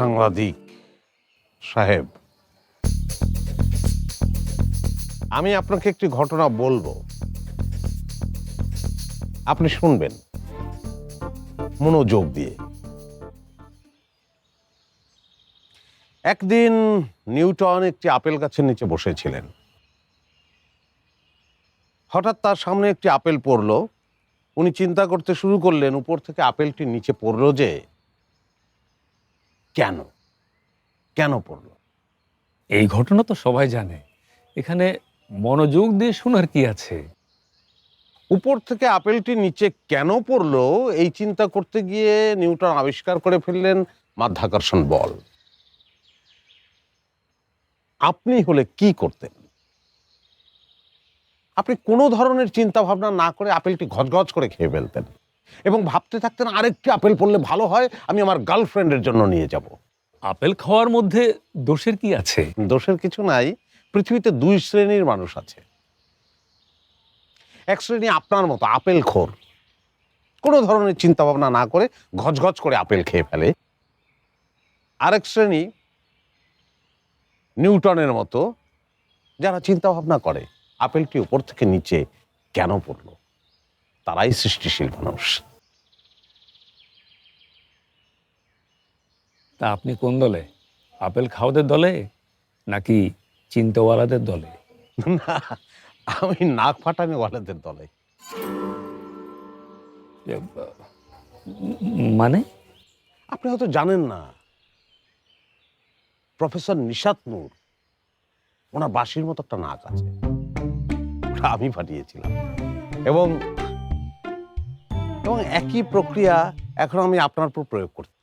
সাংবাদিক সাহেব। আমি আপনাকে একটি ঘটনা বলব। আপনি শুনবেন। মনোযোগ দিয়ে। একদিন নিউটন একটি আপেল গাছের নিচে বসেছিলেন। হঠাৎ তার সামনে একটি আপেল পড়ল। উনি চিন্তা করতে শুরু করলেন, উপর থেকে আপেলটি নিচে পড়ল যে কেন? কেন পড়ল? এই ঘটনা তো সবাই জানে। এখানে মনোযোগ দিয়ে শোনার কি আছে? উপর থেকে আপেলটি নিচে কেন পড়ল এই চিন্তা করতে গিয়ে নিউটন আবিষ্কার করে ফেললেন মাধ্যাকর্ষণ বল। আপনি হলে কি করতেন? আপনি কোনো ধরনের চিন্তা ভাবনা না করে আপেলটি ঘচঘচ করে খেয়ে ফেলতেন। এবং ভাবতে থাকতেন আরেকটি আপেল পড়লে ভালো হয় আমি আমার গার্লফ্রেন্ডের জন্য নিয়ে যাব। আপেল খাওয়ার মধ্যে দোষের কি আছে? দোষের কিছু নাই পৃথিবীতে দুই শ্রেণির মানুষ আছে। এক শ্রেণি আপনার মতো আপেল খোর। কোনো ধরনের চিন্তা ভাবনা না করে ঘচঘচ করে আপেল খেয়ে ফেলে। আরেক শ্রেণি নিউটনের মতো যারা চিন্তা ভাবনা করে আপেলটি উপর থেকে নিচে কেন পড়ল? তারাই সৃষ্টিশীল মানুষ। তা আপনি কোন দলে? আপেল খাওয়াদের দলে নাকি চিন্তাওয়ালাদের দলে? না আমি নাক ফাটানি ওয়ালাদের দলে। মানে? আপনি হয়তো জানেন না প্রফেসর নিশাত নূর ওনার বাঁশির মতো একটা নাক আছে ওটা আমি ফাটিয়েছিলাম। এবং এবং একই প্রক্রিয়া এখন আমি আপনার উপর প্রয়োগ করছি।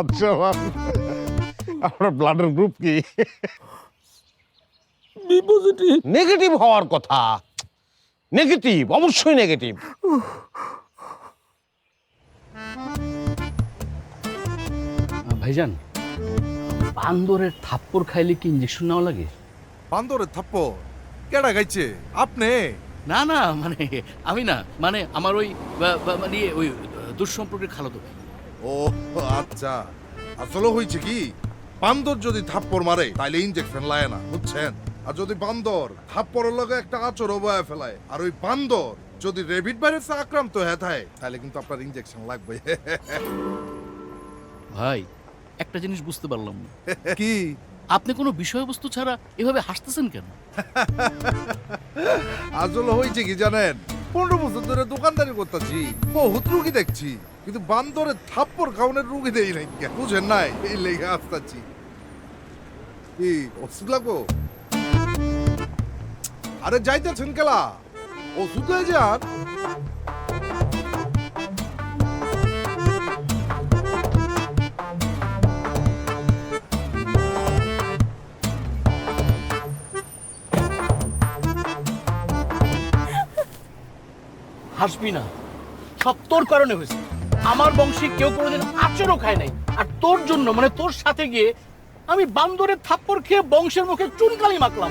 আচ্ছা আপনার ব্লাডের গ্রুপ কি? নেগেটিভ হওয়ার কথা। নেগেটিভ অবশ্যই নেগেটিভ ভাইজান বান্দরের থাপ্পড় খাইলে কি ইঞ্জেকশন নেওয়া লাগে? বান্দরের থাপ্পড়? কেডা গাইছে আপনি? না না মানে আমি না মানে আমার ওই মানে ইয়ে, ওই দুঃসম্পর্কের খালাতো ভাই। ও আচ্ছা আসলে হয়েছে কি? বান্দর যদি থাপ্পড় মারে তাইলে ইনজেকশন লায় না বুঝছেন? আর যদি বান্দর থাপ্পড়ের লগে একটা আচর বয়া ফেলায় আর ওই বান্দর যদি রেবিট ভাইরাসে আক্রান্ত হয়ে থাকে তাহলে কিন্তু আপনার ইনজেকশন লাগবে। ভাই একটা জিনিস বুঝতে পারলাম না। কি? আপনি কোনো বিষয়বস্তু ছাড়া এভাবে হাসতেছেন কেন? আসলে হয়েছে কি জানেন? পনেরো বছর ধরে দোকানদারি করতেছি বহুত রুগী দেখছি। কিন্তু বান্দরের থাপ্পড় খাওয়ানোর রুগী দেই নাই বুঝেন নাই? এই লেগে আসতেছি। কি, ওষুধ লাগবো? আরে যাইতেছেন কেলা? ওষুধ হয়ে যান। হাসবি না। সব তোর কারণে হয়েছে। আমার বংশে কেউ কোনোদিন আচরও খায় নাই। আর তোর জন্য মানে তোর সাথে গিয়ে আমি বান্দরের থাপ্পড় খেয়ে বংশের মুখে চুনকালি মাখলাম।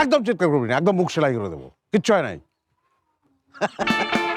একদম চিৎকার করবি না একদম মুখ সেলাই করে দেবো। কিচ্ছু হয় নাই।